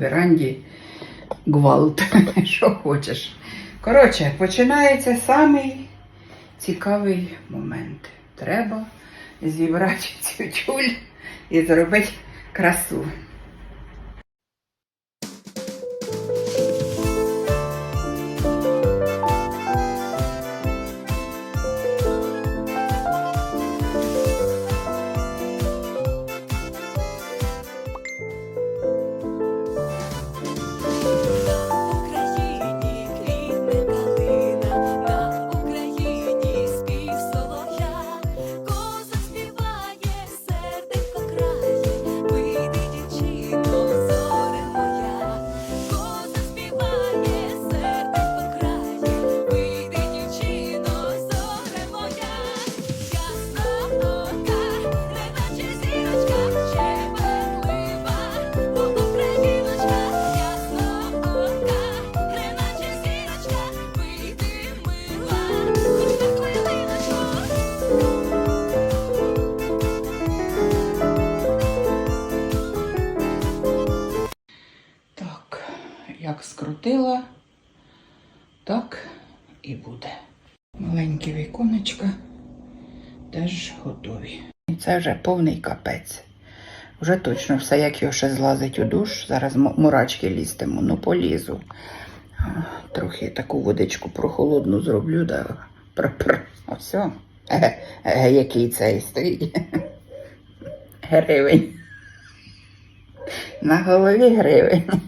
веранді гвалт, що хочеш. Коротше, починається самий цікавий момент. Треба зібрати цю тюль і зробити красу. Теж готові. Це вже повний капець. Вже точно все, як його ще злазить у душ. Зараз мурачки лізтиму, ну полізу. Трохи таку водичку прохолодну зроблю, да. Пр-пр. Ось. о. Еге, еге, який цей стоїть. Гривень. На голові гривень.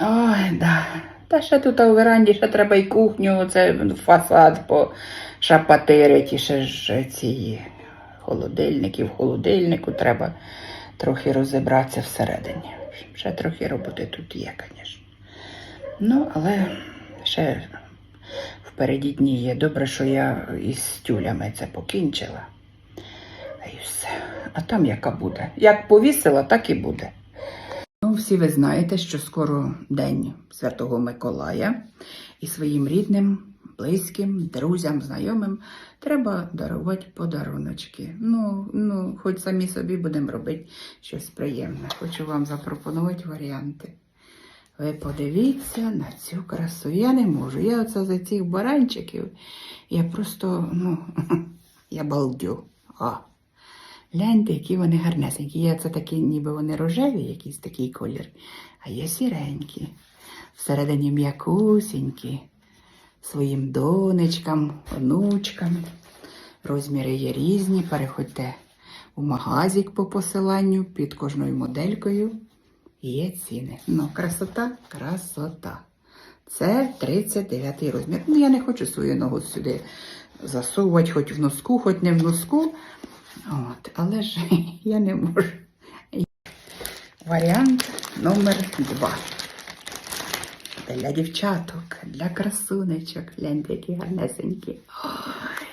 Ой, да. Та ще тут у веранді ще треба і кухню, оце фасад пошапатирить, і ще ж ці холодильники. В холодильнику треба трохи розібратися всередині. Ще трохи роботи тут є, звісно. Ну, але ще впереді дні є. Добре, що я із тюлями це покінчила. Й все. А там яка буде. Як повісила, так і буде. Всі ви знаєте, що скоро День Святого Миколая, і своїм рідним, близьким, друзям, знайомим треба дарувати подаруночки. Ну, ну, хоч самі собі будемо робити щось приємне. Хочу вам запропонувати варіанти. Ви подивіться на цю красу. Я не можу. Я оце за цих баранчиків. Я просто, ну, я балдю. А. Гляньте, які вони гарнесенькі. Є це такі, ніби вони рожеві, якийсь такий колір, а є сіренькі. Всередині м'якусінькі, своїм донечкам, онучкам. Розміри є різні. Переходьте у магазик по посиланню під кожною моделькою. Є ціни. Ну, красота, красота. Це 39 розмір. Ну, я не хочу свою ногу сюди засовувати, хоч в носку, хоч не в носку. От, але ж я не можу. Варіант номер два. Для дівчаток, для красунечок. Гляньте, які гарнесенькі. Ой,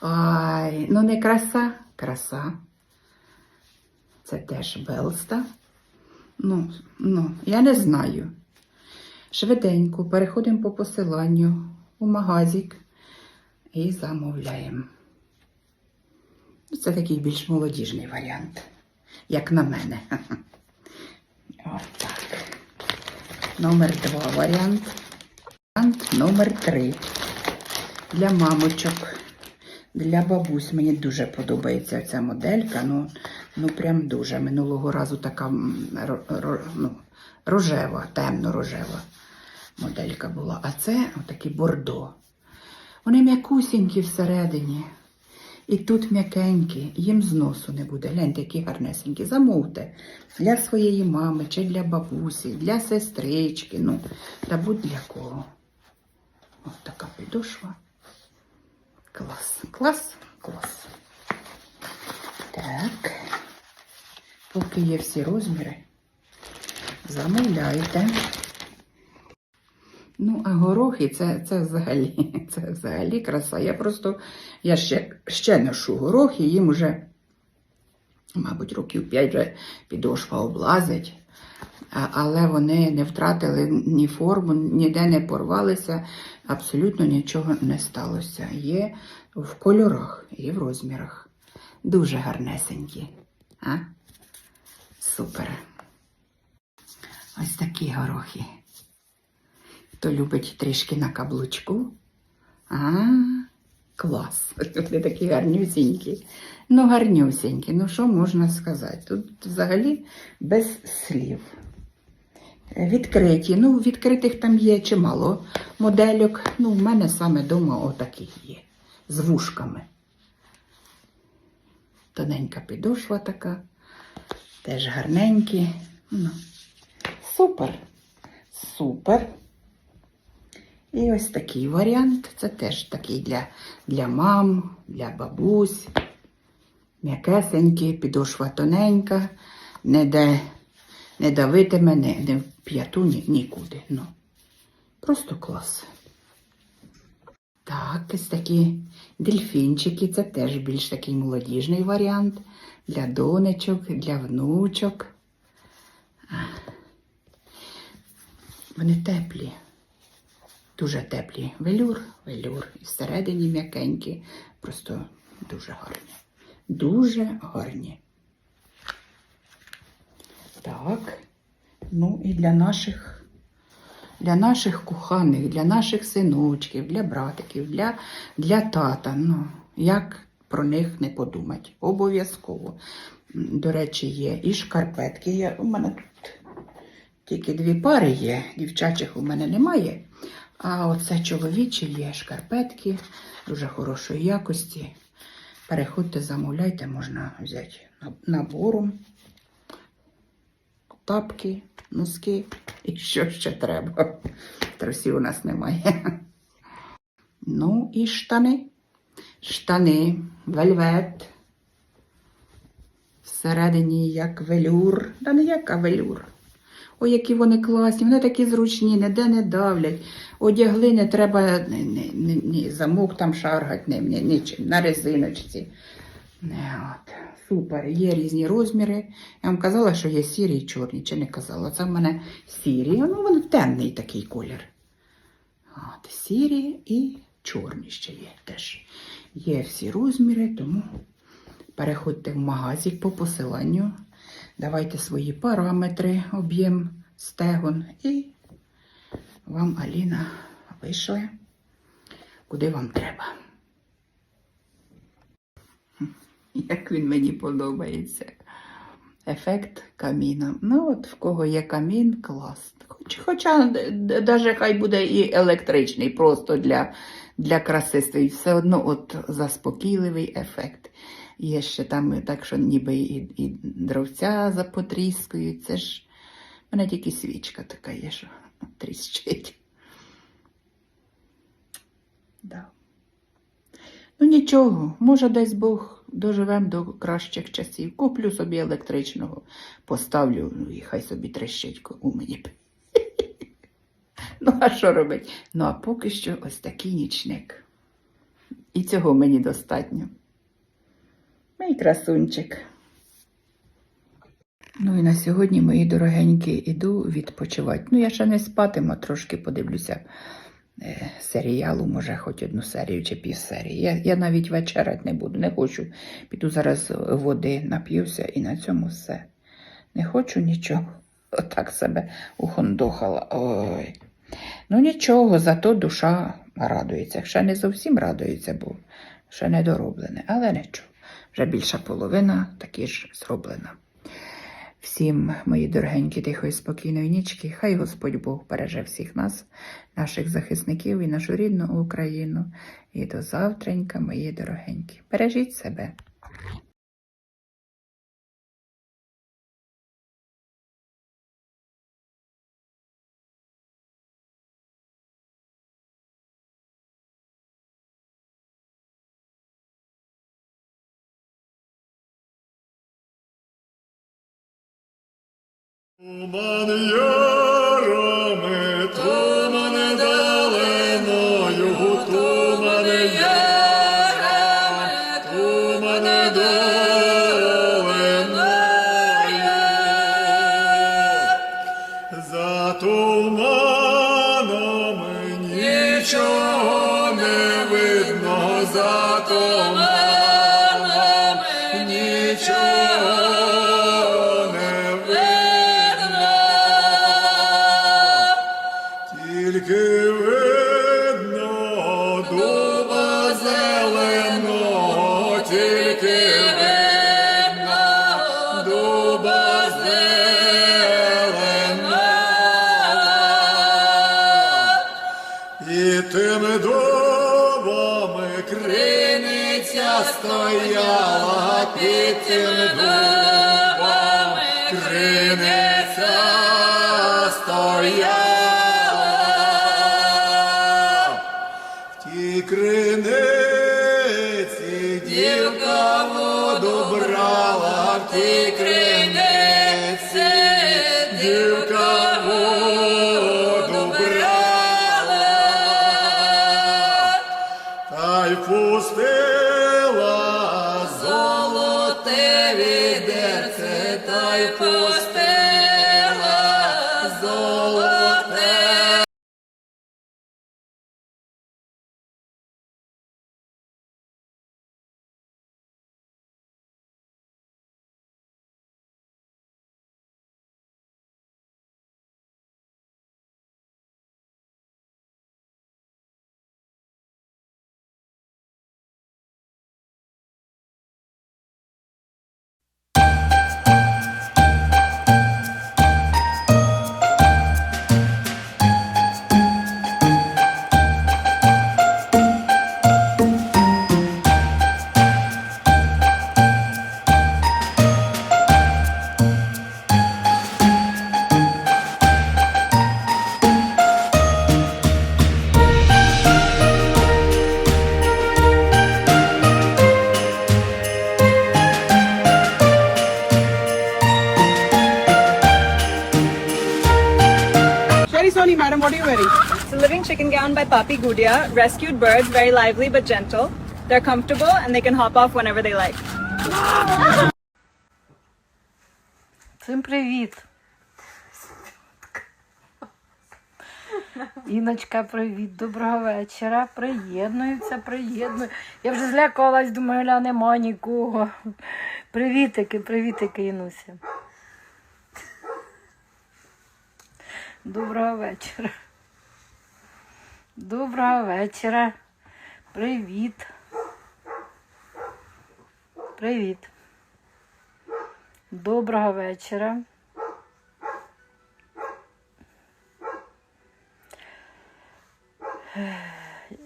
ой, ну не краса, краса. Це теж Белста. Ну, ну, я не знаю. Швиденько переходимо по посиланню у магазик і замовляємо. Це такий більш молодіжний варіант, як на мене. Отак. Номер два варіант. Варіант номер три. Для мамочок, для бабусь. Мені дуже подобається ця моделька. Ну, ну прям дуже. Минулого разу така ну, рожева, темно-рожева моделька була. А це отакі бордо. Вони м'якусінькі всередині. І тут м'якенькі, їм зносу не буде. Гляньте, які гарнесенькі. Замовте для своєї мами чи для бабусі, для сестрички, ну, та будь-для кого. Ось така підошва. Клас, клас, клас. Так. Поки є всі розміри, замовляйте. Ну, а горохи це, це взагалі, це взагалі краса. Я просто, я ще, ще ношу горохи, їм уже, мабуть, років 5 вже підошва облазить. Але вони не втратили ні форму, ніде не порвалися, абсолютно нічого не сталося. Є в кольорах і в розмірах. Дуже гарнесенькі. А? Супер. Ось такі горохи. Хто любить трішки на каблучку. А, клас. Вони такі гарнюсінькі. Ну, гарнюсінькі. Ну, що можна сказати? Тут взагалі без слів. Відкриті. Ну, відкритих там є чимало модельок. Ну, в мене саме вдома отакі є. З вушками. Тоненька підошва така. Теж гарненькі. Ну, супер. Супер. І ось такий варіант. Це теж такий для, для мам, для бабусь. М'якесенький, підошва тоненька, не, де, не давити мене, не в п'яту ні, нікуди. Ну, просто клас. Так, ось такі дельфінчики, це теж більш такий молодіжний варіант для донечок, для внучок. Вони теплі, дуже теплі. Велюр, велюр. І всередині м'якенькі, просто дуже гарні. Дуже гарні. Так, ну і для наших для наших коханих, для наших синочків, для братиків, для, для тата. Ну, як про них не подумати? Обов'язково. До речі, є і шкарпетки. Є. У мене тут тільки дві пари є, дівчачих у мене немає. А оце чоловічі є шкарпетки дуже хорошої якості. Переходьте, замовляйте, можна взяти наб- набором тапки, носки і що ще треба. Трусів у нас немає. Ну і штани. Штани, вельвет. Всередині як велюр. Та не як а велюр. Ой, які вони класні, вони такі зручні, ніде не давлять. Одягли, не треба ні, ні, ні, замок там шаргать, ні, ні, нічим, на резиночці. От. Супер, є різні розміри. Я вам казала, що є сірі і чорні, чи не казала. Це в мене сірі, ну він темний такий колір. От, сірі і чорні ще є теж. Є всі розміри, тому переходьте в магазик по посиланню, давайте свої параметри, об'єм стегон і вам Аліна вийшла, куди вам треба. Як він мені подобається. Ефект каміна. Ну, от в кого є камін, клас. Хоч, хоча навіть хай буде і електричний, просто для, для краси стоїть. Все одно от заспокійливий ефект. Є ще там так, що ніби і, і дровця запотріскують. Це ж в мене тільки свічка така є, що тріщить. Да. Ну нічого, може, десь Бог доживем до кращих часів. Куплю собі електричного, поставлю ну, і хай собі трещить у мені. Ну, а що робить? Ну, а поки що ось такий нічник. І цього мені достатньо. Мій красунчик. Ну і на сьогодні, мої дорогенькі, іду відпочивати. Ну, я ще не спатиму, трошки подивлюся е, серіалу, може, хоч одну серію чи півсерії. Я, я навіть вечерять не буду, не хочу. Піду зараз води нап'юся і на цьому все. Не хочу нічого. Отак себе ухондохала. Ой. Ну нічого, зато душа радується. Ще не зовсім радується, бо ще не дороблене, але нічого. Вже більша половина таки ж зроблена. Всім, мої дорогенькі, тихої, спокійної нічки, хай Господь Бог береже всіх нас, наших захисників і нашу рідну Україну. І до завтренька, мої дорогенькі. Бережіть себе. Стояла, під дубами відерце, та living by Papi Gudia. Rescued birds, very lively but gentle. They're comfortable and they can hop off whenever they like. Всім привіт. Іночка, привіт, доброго вечора. Приєднуються, приєдную. Я вже злякалась, думаю, ля нема нікого. Привітики, привітики, Інуся. Доброго вечора. Доброго вечора. Привіт. Привіт. Доброго вечора.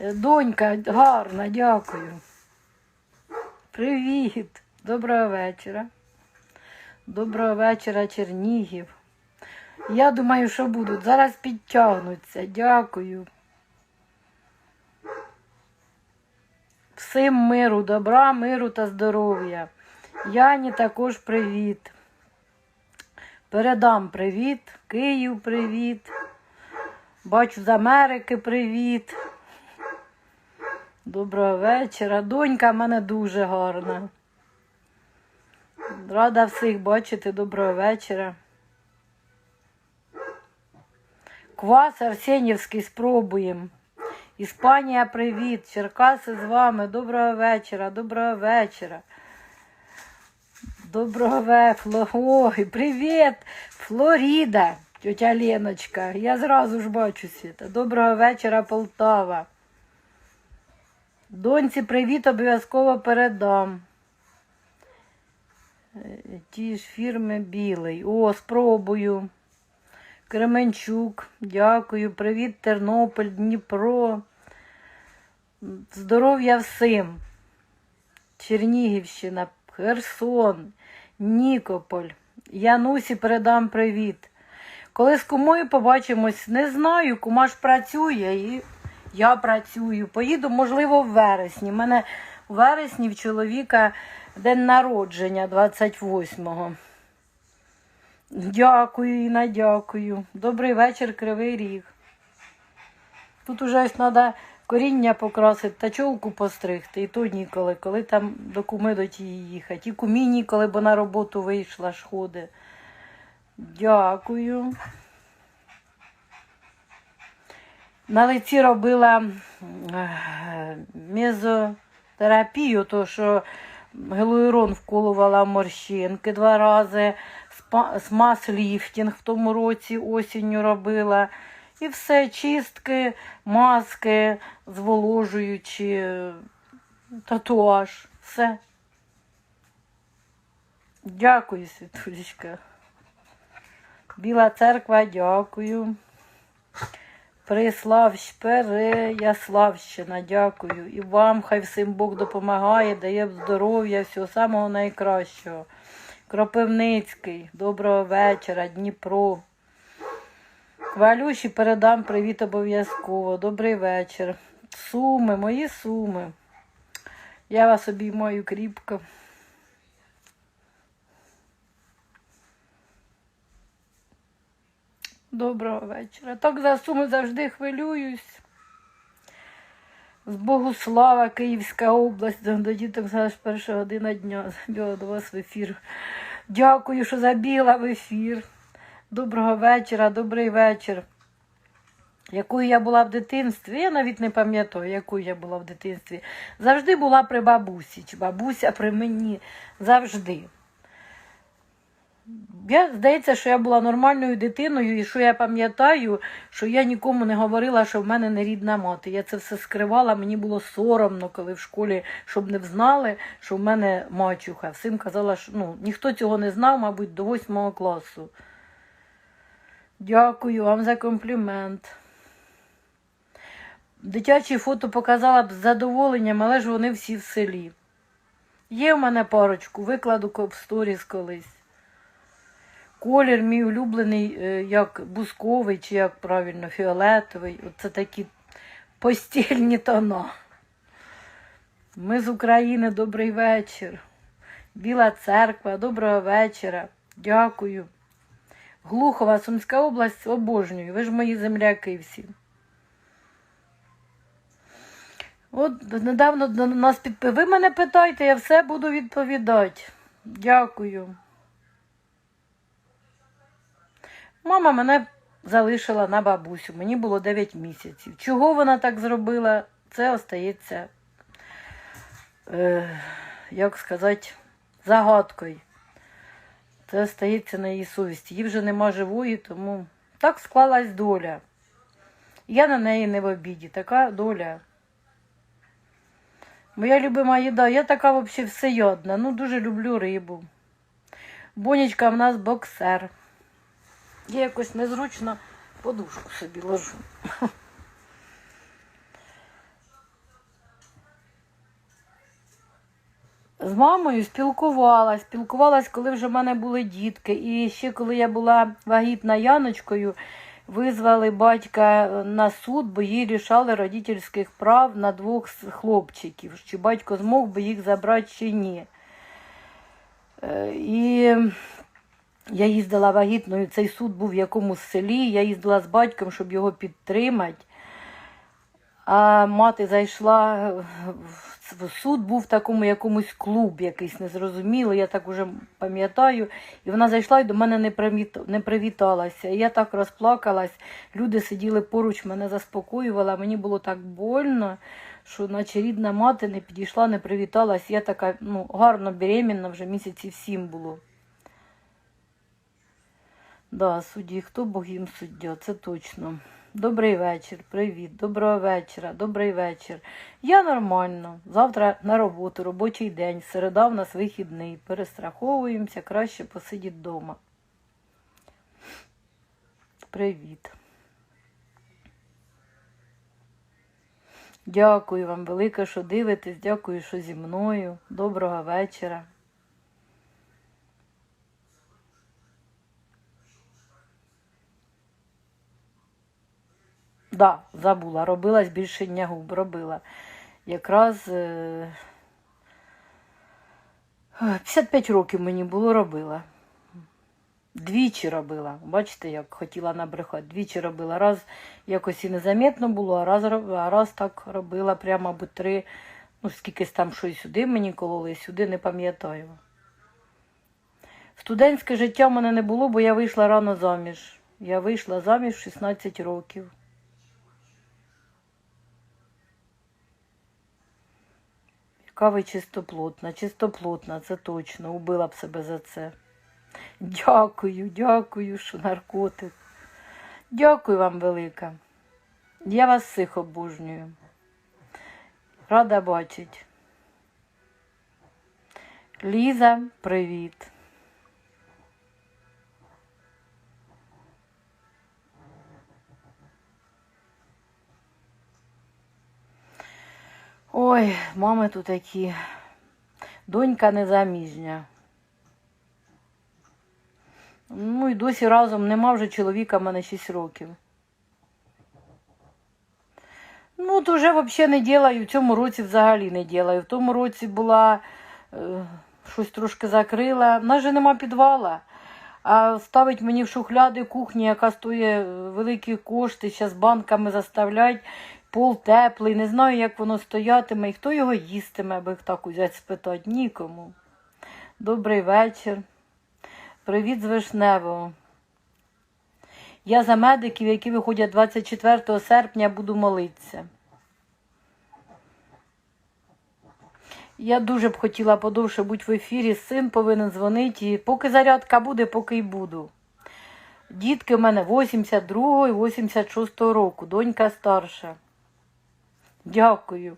Донька, гарна, дякую. Привіт. Доброго вечора. Доброго вечора, Чернігів. Я думаю, що будуть. Зараз підтягнуться. Дякую. Всім миру, добра, миру та здоров'я. Яні також привіт. Передам привіт. Київ привіт. Бачу з Америки привіт. Доброго вечора. Донька в мене дуже гарна. Рада всіх бачити. Доброго вечора. Квас Арсенівський спробуємо. Іспанія, привіт. Черкаси з вами. Доброго вечора. Доброго вечора. Доброго вечора. Ой, привіт, Флоріда, тетя Леночка. Я зразу ж бачу світа. Доброго вечора, Полтава. Доньці привіт, обов'язково передам. Е, Ті ж фірми білий. О, спробую. Кременчук, дякую. Привіт, Тернопіль, Дніпро. Здоров'я всім. Чернігівщина, Херсон, Нікополь. Янусі передам привіт. Коли з кумою побачимось, не знаю, кума ж працює і я працюю. Поїду, можливо, в вересні. У мене в вересні в чоловіка день народження 28-го. Дякую, Інна, дякую. Добрий вечір, Кривий Ріг. Тут уже ось треба коріння покрасити та чолку постригти. І то ніколи, коли там до куми до тієї їхати. І кумі ніколи, бо на роботу вийшла ж ходи. Дякую. На лиці робила е, мезотерапію, то що гелуерон вколувала морщинки два рази, смаз-ліфтінг в тому році осінню робила. І все, чистки, маски, зволожуючі, татуаж, все. Дякую, Світулечка. Біла церква, дякую. Приславщ, Переяславщина, дякую. І вам хай всім Бог допомагає, дає здоров'я, всього самого найкращого. Кропивницький, доброго вечора, Дніпро. Валюші передам привіт обов'язково. Добрий вечір. Суми, мої суми. Я вас обіймаю кріпко. Доброго вечора. Так за суми завжди хвилююсь. З Богу слава, Київська область. До діток зараз перша година дня. Забіла до вас в ефір. Дякую, що забіла в ефір. Доброго вечора, добрий вечір. Якою я була в дитинстві, я навіть не пам'ятаю, якою я була в дитинстві. Завжди була при бабусі, чи бабуся при мені. Завжди. Я, здається, що я була нормальною дитиною, і що я пам'ятаю, що я нікому не говорила, що в мене не рідна мати. Я це все скривала, мені було соромно, коли в школі, щоб не взнали, що в мене мачуха. Всім казала, що ну, ніхто цього не знав, мабуть, до восьмого класу. Дякую вам за комплімент. Дитячі фото показала б з задоволенням, але ж вони всі в селі. Є в мене парочку, викладу в сторіс колись. Колір мій улюблений, е, як бусковий, чи як правильно, фіолетовий. Оце такі постільні тона. Ми з України, добрий вечір. Біла церква, доброго вечора. Дякую. Глухова, Сумська область, обожнюю. Ви ж мої земляки всі. От недавно до нас підпи. Ви мене питайте, я все буду відповідати. Дякую. Мама мене залишила на бабусю. Мені було 9 місяців. Чого вона так зробила, це остається, е, як сказати, загадкою. Це остається на її совісті. Її вже нема живої, тому так склалась доля. Я на неї не в обіді. Така доля. Моя любима їда, я така взагалі всеядна. Ну, дуже люблю рибу. Бонечка в нас боксер. Я якось незручно подушку собі ложу. З мамою спілкувалась, спілкувалась, коли вже в мене були дітки. І ще коли я була вагітна Яночкою, визвали батька на суд, бо їй рішали родительських прав на двох хлопчиків. Чи батько змог би їх забрати чи ні. Е, І я їздила вагітною, цей суд був в якомусь селі, я їздила з батьком, щоб його підтримати. А мати зайшла в суд, був в такому якомусь клуб якийсь незрозумілий, я так уже пам'ятаю. І вона зайшла і до мене не, привіталася. І я так розплакалась, люди сиділи поруч, мене заспокоювали, мені було так больно, що наче рідна мати не підійшла, не привіталась. Я така ну, гарно беременна, вже місяців сім було. Да, судді, хто Бог їм суддя, це точно. Добрий вечір, привіт, доброго вечора, добрий вечір. Я нормально. Завтра на роботу, робочий день, середа в нас вихідний. Перестраховуємося, краще посидіти вдома. Привіт. Дякую вам велике, що дивитесь. Дякую, що зі мною. Доброго вечора. Да, забула, робила збільшення губ, робила. Якраз е, 55 років мені було робила. Двічі робила. Бачите, як хотіла набрехати. Двічі робила. Раз якось і незамітно було, а раз, а раз так робила прямо, мабуть, три, ну, скількись там щось сюди мені кололи, сюди не пам'ятаю. Студентське життя в мене не було, бо я вийшла рано заміж. Я вийшла заміж 16 років. Яка ви чистоплотна, чистоплотна, це точно. Убила б себе за це. Дякую, дякую, що наркотик. Дякую вам велика. Я вас всіх обожнюю. Рада бачить. Ліза, привіт. Ой, мами тут такі. Донька незаміжня. Ну і досі разом нема вже чоловіка, в мене 6 років. Ну, то вже взагалі не ділаю. В цьому році взагалі не ділаю. В тому році була е, щось трошки закрила. В нас же нема підвала. А ставить мені в шухляди кухні, яка стоїть е, великі кошти, зараз банками заставлять, пол теплий, не знаю, як воно стоятиме і хто його їстиме, аби так узяти спитати. Нікому. Добрий вечір. Привіт з Вишневого. Я за медиків, які виходять 24 серпня, буду молитися. Я дуже б хотіла подовше бути в ефірі. Син повинен дзвонити. І поки зарядка буде, поки й буду. Дітки в мене 82 і 86 року, донька старша. Дякую.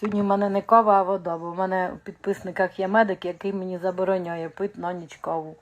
Сьогодні в мене не кава, а вода, бо в мене у підписниках є медик, який мені забороняє пити на ніч каву.